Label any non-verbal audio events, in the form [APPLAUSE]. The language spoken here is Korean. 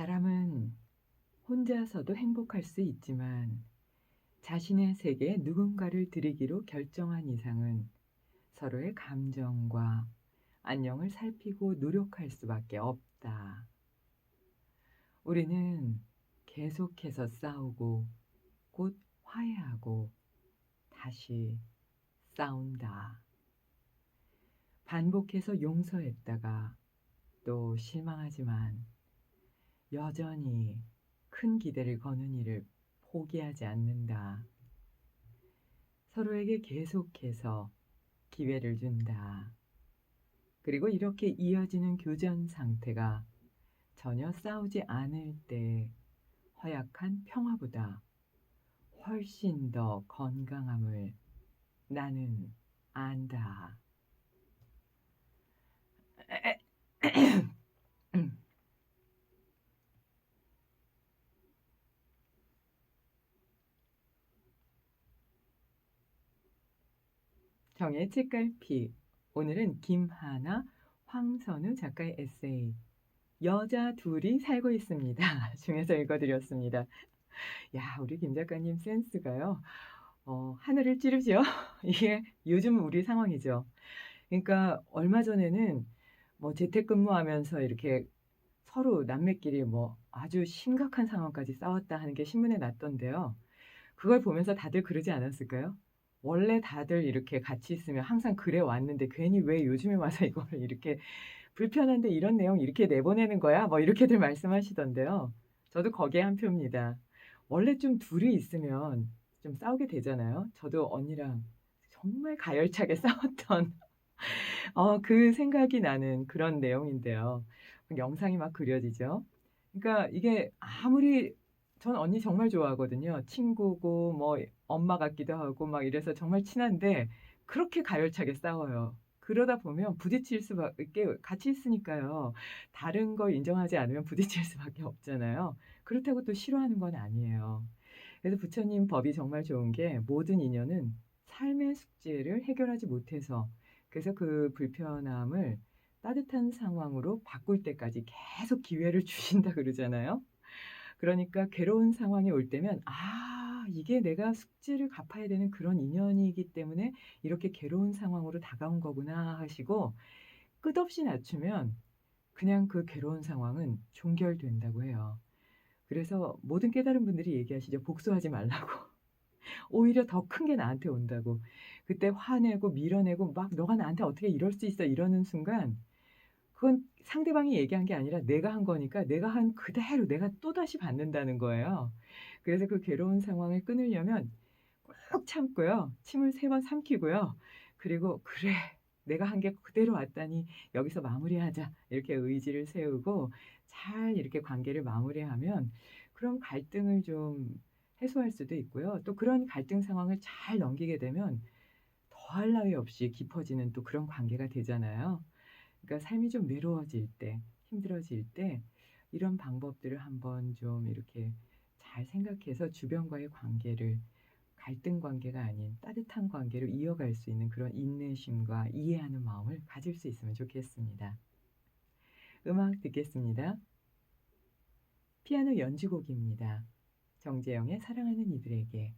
사람은 혼자서도 행복할 수 있지만 자신의 세계에 누군가를 들이기로 결정한 이상은 서로의 감정과 안녕을 살피고 노력할 수밖에 없다. 우리는 계속해서 싸우고 곧 화해하고 다시 싸운다. 반복해서 용서했다가 또 실망하지만 여전히 큰 기대를 거는 일을 포기하지 않는다. 서로에게 계속해서 기회를 준다. 그리고 이렇게 이어지는 교전 상태가 전혀 싸우지 않을 때 허약한 평화보다 훨씬 더 건강함을 나는 안다. [CLEARS THROAT] [CLEARS THROAT] 정의 책갈피. 오늘은 김하나, 황선우 작가의 에세이. 여자 둘이 살고 있습니다. [LAUGHS] 중에서 읽어드렸습니다. 야, 우리 김 작가님 센스가요. 어, 하늘을 찌르죠? [LAUGHS] 이게 요즘 우리 상황이죠. 그러니까 얼마 전에는 뭐 재택근무하면서 이렇게 서로 남매끼리 뭐 아주 심각한 상황까지 싸웠다 하는 게 신문에 났던데요. 그걸 보면서 다들 그러지 않았을까요? 원래 다들 이렇게 같이 있으면 항상 그래 왔는데 괜히 왜 요즘에 와서 [LAUGHS] 이거를 이렇게 불편한데 이런 내용 이렇게 내보내는 거야? 뭐 이렇게들 말씀하시던데요. 저도 거기에 한 표입니다. 원래 좀 둘이 있으면 좀 싸우게 되잖아요. 저도 언니랑 정말 가열차게 [LAUGHS] 싸웠던 [LAUGHS] 어, 그 생각이 나는 그런 내용인데요. 영상이 막 그려지죠. 그러니까 이게 아무리 전 언니 정말 좋아하거든요. 친구고 뭐 엄마 같기도 하고 막 이래서 정말 친한데 그렇게 가열차게 싸워요. 그러다 보면 부딪힐 수밖에 같이 있으니까요. 다른 걸 인정하지 않으면 부딪힐 수밖에 없잖아요. 그렇다고 또 싫어하는 건 아니에요. 그래서 부처님 법이 정말 좋은 게 모든 인연은 삶의 숙제를 해결하지 못해서 그래서 그 불편함을 따뜻한 상황으로 바꿀 때까지 계속 기회를 [LAUGHS] 주신다 그러잖아요. 그러니까 괴로운 상황이 올 때면 아 이게 내가 숙제를 갚아야 되는 그런 인연이기 때문에 이렇게 괴로운 상황으로 다가온 거구나 하시고 끝없이 낮추면 그냥 그 괴로운 상황은 종결된다고 해요. 그래서 모든 깨달은 분들이 얘기하시죠. 복수하지 말라고. [LAUGHS] 오히려 더 큰 게 나한테 온다고. 그때 화내고 밀어내고 막 너가 나한테 어떻게 이럴 수 있어 이러는 순간 그건 상대방이 얘기한 게 아니라 내가 한 거니까 내가 한 그대로 내가 또다시 받는다는 거예요. 그래서 그 괴로운 상황을 끊으려면 꾹 참고요. 침을 세 번 삼키고요. 그리고 그래 내가 한 게 그대로 왔다니 여기서 마무리하자 이렇게 의지를 세우고 잘 이렇게 관계를 마무리하면 그런 갈등을 좀 해소할 수도 있고요. 또 그런 갈등 상황을 잘 넘기게 되면 더할 나위 없이 깊어지는 또 그런 관계가 되잖아요. 그러니까 삶이 좀 외로워질 때, 힘들어질 때 이런 방법들을 한번 좀 이렇게 잘 생각해서 주변과의 관계를 갈등 관계가 아닌 따뜻한 관계로 이어갈 수 있는 그런 인내심과 이해하는 마음을 가질 수 있으면 좋겠습니다. 음악 듣겠습니다. 피아노 연주곡입니다. 정재영의 사랑하는 이들에게